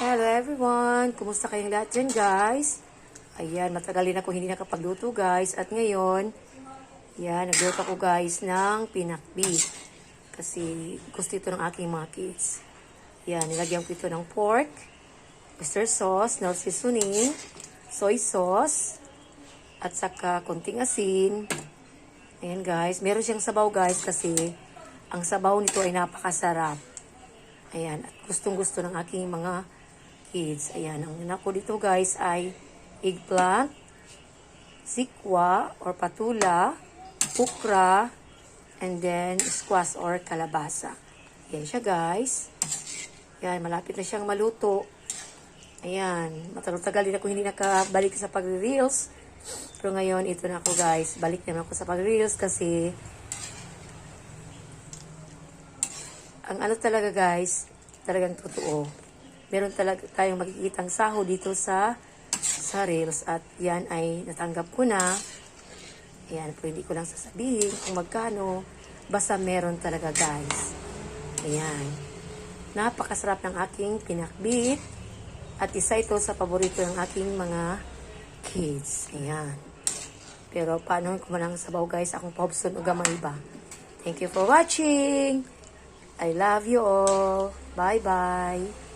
Hello everyone! Kumusta kayong lahat dyan guys? Ayan, matagal din ako hindi nakapagluto guys. At ngayon, yan, nagluto ako guys ng pinakbi. Kasi gusto ito ng aking mga kids. Yan, nilagyan ko ito ng pork, oyster sauce, no seasoning, soy sauce, at saka konting asin. Ayan guys, meron siyang sabaw guys kasi ang sabaw nito ay napakasarap. Ayan, at gustong gusto ng aking mga kids. Ayan, ang nako dito guys ay eggplant, sikwa or patula, ukra, and then squash or kalabasa. Ayan siya guys. Ayan, malapit na siyang maluto. Ayan, matagal-tagal din ako hindi nakabalik sa pag-reels. Pero ngayon, ito na ako guys. Balik naman ako sa pag-reels kasi ang ano talaga guys, talagang totoo. Meron talaga tayong makikitang saho dito sa sa reels at yan ay natanggap ko na. Ayan, pwede ko lang sasabihin kung magkano. Basta meron talaga guys. Ayan. Napakasarap ng aking pinakbit. At isa ito sa paborito ng aking mga kids. Ayan. Pero paano ko man ang sabaw guys, akong pobson o gamay ba. Thank you for watching. I love you all. Bye-bye.